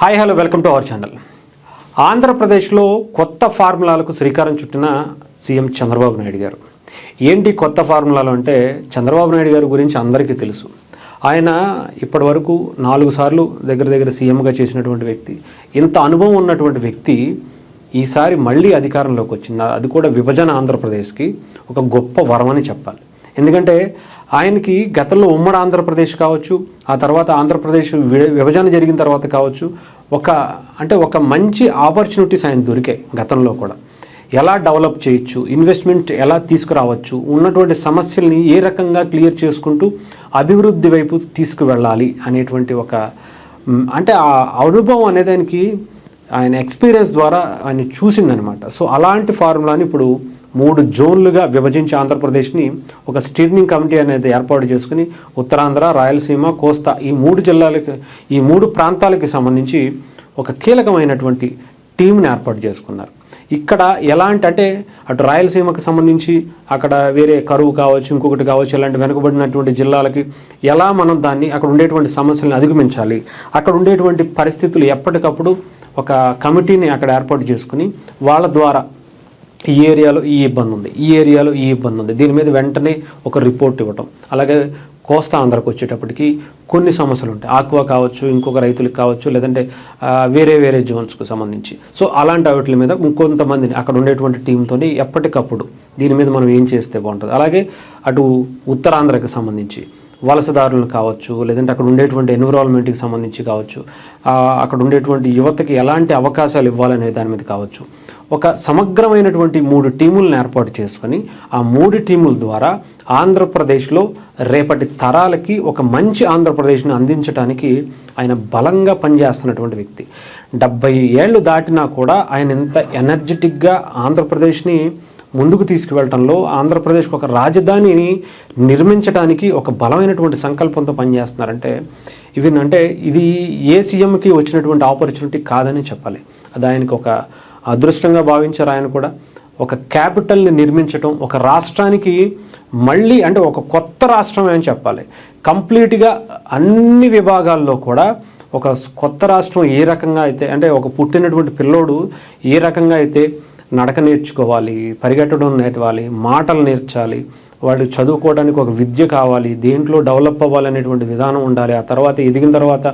Hi hello welcome to our channel ఆంధ్రప్రదేశ్లో కొత్త ఫార్ములాలకు శ్రీకారం చుట్టిన సీఎం చంద్రబాబు నాయుడు గారు. ఏంటి కొత్త ఫార్ములాలు అంటే చంద్రబాబు నాయుడు గారి గురించి అందరికీ తెలుసు. ఆయన ఇప్పటి వరకు నాలుగు సార్లు దగ్గర దగ్గర సీఎంగా చేసినటువంటి వ్యక్తి. ఇంత అనుభవం ఉన్నటువంటి వ్యక్తి ఈసారి మళ్ళీ అధికారంలోకి వచ్చింది? అది కూడా విభజన ఆంధ్రప్రదేశ్కి ఒక గొప్ప వరం అని చెప్పాలి. ఎందుకంటే ఆయనకి గతంలో ఉమ్మడి ఆంధ్రప్రదేశ్ కావచ్చు ఆ తర్వాత ఆంధ్రప్రదేశ్ విభజన జరిగిన తర్వాత కావచ్చు ఒక అంటే ఒక మంచి ఆపర్చునిటీస్ ఆయన దొరికాయి గతంలో కూడా. ఎలా డెవలప్ చేయొచ్చు ఇన్వెస్ట్మెంట్ ఎలా తీసుకురావచ్చు ఉన్నటువంటి సమస్యల్ని ఏ రకంగా క్లియర్ చేసుకుంటూ అభివృద్ధి వైపు తీసుకువెళ్ళాలి అనేటువంటి ఒక అంటే ఆ అనుభవం అనేదానికి ఆయన ఎక్స్పీరియన్స్ ద్వారా ఆయన చూసిందనమాట. సో అలాంటి ఫార్ములాని ఇప్పుడు మూడు జోన్లుగా విభజించి ఆంధ్రప్రదేశ్ని ఒక స్టీరింగ్ కమిటీ అనేది ఏర్పాటు చేసుకుని ఉత్తరాంధ్ర రాయలసీమ కోస్తా ఈ మూడు జిల్లాలకి ఈ మూడు ప్రాంతాలకి సంబంధించి ఒక కీలకమైనటువంటి టీంని ఏర్పాటు చేసుకున్నారు. ఇక్కడ ఎలాంటి అంటే అటు రాయలసీమకు సంబంధించి అక్కడ వేరే కరువు కావచ్చు ఇంకొకటి కావచ్చు ఇలాంటి వెనుకబడినటువంటి జిల్లాలకి ఎలా మనం దాన్ని అక్కడ ఉండేటువంటి సమస్యలను అధిగమించాలి అక్కడ ఉండేటువంటి పరిస్థితులు ఎప్పటికప్పుడు ఒక కమిటీని అక్కడ ఏర్పాటు చేసుకుని వాళ్ళ ద్వారా ఈ ఏరియాలో ఈ ఇబ్బంది ఉంది ఈ ఏరియాలో ఈ ఇబ్బంది ఉంది. దీని మీద వెంటనే ఒక రిపోర్ట్ ఇవ్వటం. అలాగే కోస్తా ఆంధ్రకు వచ్చేటప్పటికి కొన్ని సమస్యలు ఉంటాయి. ఆక్వా కావచ్చు ఇంకొక రైతులకు కావచ్చు లేదంటే వేరే వేరే జోన్స్కు సంబంధించి. సో అలాంటి వాటి మీద ఇంకొంతమందిని అక్కడ ఉండేటువంటి టీంతో ఎప్పటికప్పుడు దీని మీద మనం ఏం చేస్తే బాగుంటుంది? అలాగే అటు ఉత్తరాంధ్రకు సంబంధించి వలసదారులను కావచ్చు లేదంటే అక్కడ ఉండేటువంటి ఎన్విరాన్మెంట్కి సంబంధించి కావచ్చు అక్కడ ఉండేటువంటి యువతకి ఎలాంటి అవకాశాలు ఇవ్వాలనే దాని మీద కావచ్చు. ఒక సమగ్రమైనటువంటి మూడు టీములను ఏర్పాటు చేసుకొని ఆ మూడు టీముల ద్వారా ఆంధ్రప్రదేశ్లో రేపటి తరాలకి ఒక మంచి ఆంధ్రప్రదేశ్ని అందించడానికి ఆయన బలంగా పనిచేస్తున్నటువంటి వ్యక్తి. డెబ్బై ఏళ్ళు దాటినా కూడా ఆయన ఎంత ఎనర్జెటిక్గా ఆంధ్రప్రదేశ్ని ముందుకు తీసుకువెళ్ళటంలో ఆంధ్రప్రదేశ్కి ఒక రాజధానిని నిర్మించడానికి ఒక బలమైనటువంటి సంకల్పంతో పనిచేస్తున్నారంటే ఇవి అంటే ఇది ఏ సీఎంకి వచ్చినటువంటి ఆపర్చునిటీ కాదని చెప్పాలి. అది ఆయనకు ఒక అదృష్టంగా భావించారు ఆయన కూడా. ఒక క్యాపిటల్ని నిర్మించటం ఒక రాష్ట్రానికి మళ్ళీ అంటే ఒక కొత్త రాష్ట్రం అని చెప్పాలి. కంప్లీట్గా అన్ని విభాగాల్లో కూడా ఒక కొత్త రాష్ట్రం ఏ రకంగా అయితే అంటే ఒక పుట్టినటువంటి పిల్లోడు ఏ రకంగా అయితే నడక నేర్చుకోవాలి పరిగెట్టడం నేర్వాలి మాటలు నేర్చాలి వాడు చదువుకోవడానికి ఒక విద్య కావాలి దేంట్లో డెవలప్ అవ్వాలనేటువంటి విధానం ఉండాలి. ఆ తర్వాత ఎదిగిన తర్వాత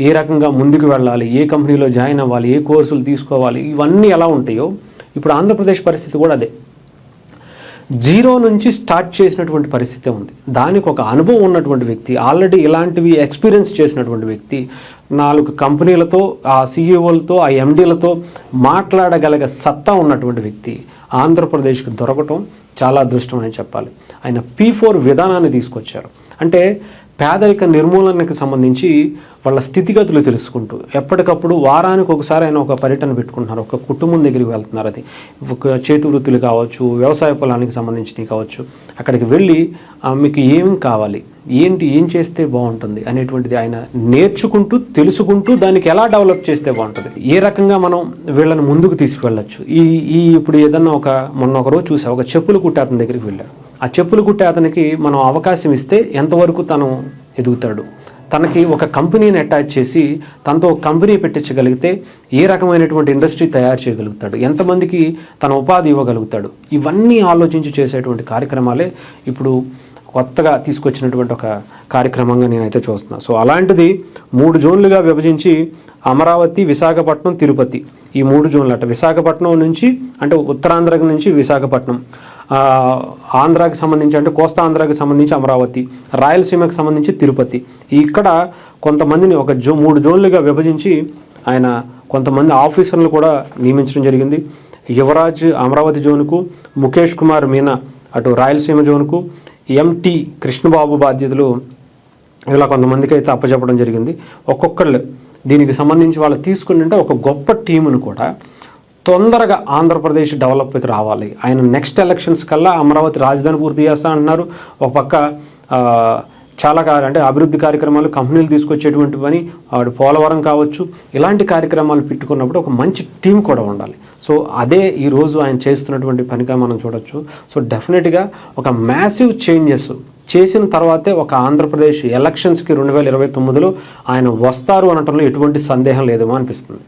ఏ రకంగా ముందుకు వెళ్ళాలి ఏ కంపెనీలో జాయిన్ అవ్వాలి ఏ కోర్సులు తీసుకోవాలి ఇవన్నీ ఎలా ఉంటాయో ఇప్పుడు ఆంధ్రప్రదేశ్ పరిస్థితి కూడా అదే. జీరో నుంచి స్టార్ట్ చేసినటువంటి పరిస్థితి ఉంది. దానికి ఒక అనుభవం ఉన్నటువంటి వ్యక్తి ఆల్రెడీ ఇలాంటివి ఎక్స్పీరియన్స్ చేసినటువంటి వ్యక్తి నాలుగు కంపెనీలతో ఆ సీఈఓలతో ఆ ఎండీలతో మాట్లాడగలిగే సత్తా ఉన్నటువంటి వ్యక్తి ఆంధ్రప్రదేశ్కి దొరకటం చాలా అదృష్టం అని చెప్పాలి. ఆయన పీ ఫోర్ విధానాన్ని తీసుకొచ్చారు. అంటే పేదరిక నిర్మూలనకి సంబంధించి వాళ్ళ స్థితిగతులు తెలుసుకుంటూ ఎప్పటికప్పుడు వారానికి ఒకసారి ఆయన ఒక పర్యటన పెట్టుకుంటున్నారు. ఒక కుటుంబం దగ్గరికి వెళ్తున్నారు. అది ఒక చేతి వృత్తులు కావచ్చు వ్యవసాయ పొలానికి సంబంధించినవి కావచ్చు. అక్కడికి వెళ్ళి మీకు ఏం కావాలి? ఏంటి? ఏం చేస్తే బాగుంటుంది? అనేటువంటిది ఆయన నేర్చుకుంటూ తెలుసుకుంటూ దానికి ఎలా డెవలప్ చేస్తే బాగుంటుంది. ఏ రకంగా మనం వీళ్ళని ముందుకు తీసుకువెళ్ళచ్చు? ఈ ఈ ఇప్పుడు ఏదన్నా ఒక మొన్న ఒక రోజు చూసా. ఒక చెప్పులు కుట్టే దగ్గరికి వెళ్ళారు ఆ చెప్పులు కుట్టే అతనికి మనం అవకాశం ఇస్తే ఎంతవరకు తను ఎదుగుతాడు? తనకి ఒక కంపెనీని అటాచ్ చేసి తనతో ఒక కంపెనీ పెట్టించగలిగితే ఏ రకమైనటువంటి ఇండస్ట్రీ తయారు చేయగలుగుతాడు? ఎంతమందికి తన ఉపాధి ఇవ్వగలుగుతాడు? ఇవన్నీ ఆలోచించి చేసేటువంటి కార్యక్రమాలే ఇప్పుడు కొత్తగా తీసుకొచ్చినటువంటి ఒక కార్యక్రమంగా నేనైతే చూస్తున్నాను సో అలాంటిది మూడు జోన్లుగా విభజించి అమరావతి విశాఖపట్నం తిరుపతి. ఈ మూడు జోన్లు అట. విశాఖపట్నం నుంచి అంటే ఉత్తరాంధ్ర నుంచి విశాఖపట్నం. ఆంధ్రాకి సంబంధించి అంటే కోస్తా ఆంధ్రాకి సంబంధించి అమరావతి రాయలసీమకి సంబంధించి తిరుపతి. ఇక్కడ కొంతమందిని ఒక జో మూడు జోన్లుగా విభజించి ఆయన కొంతమంది ఆఫీసర్లు కూడా నియమించడం జరిగింది. యువరాజ్ అమరావతి జోన్కు ముఖేష్ కుమార్ మీనా అటు రాయలసీమ జోన్కు ఎంటి కృష్ణబాబు బాధ్యతలు ఇలా కొంతమందికి అయితే అప్పచెప్పడం జరిగింది. ఒక్కొక్కళ్ళు దీనికి సంబంధించి వాళ్ళు తీసుకుని ఉంటే ఒక గొప్ప టీమును కూడా తొందరగా ఆంధ్రప్రదేశ్ డెవలప్కి రావాలి. ఆయన నెక్స్ట్ ఎలక్షన్స్ కల్లా అమరావతి రాజధాని పూర్తి చేస్తా అంటున్నారు ఒక పక్క చాలా కా- అంటే అభివృద్ధి కార్యక్రమాలు కంపెనీలు తీసుకొచ్చేటువంటి పని వాడు పోలవరం కావచ్చు ఇలాంటి కార్యక్రమాలు పెట్టుకున్నప్పుడు ఒక మంచి టీం కూడా ఉండాలి. సో అదే ఈరోజు ఆయన చేస్తున్నటువంటి పనిగా మనం చూడొచ్చు. సో డెఫినెట్గా ఒక మ్యాసివ్ చేంజెస్ చేసిన తర్వాతే ఒక ఆంధ్రప్రదేశ్ ఎలక్షన్స్కి రెండు వేల ఇరవై తొమ్మిదిలో ఆయన వస్తారు అనటంలో ఎటువంటి సందేహం లేదేమో అనిపిస్తుంది.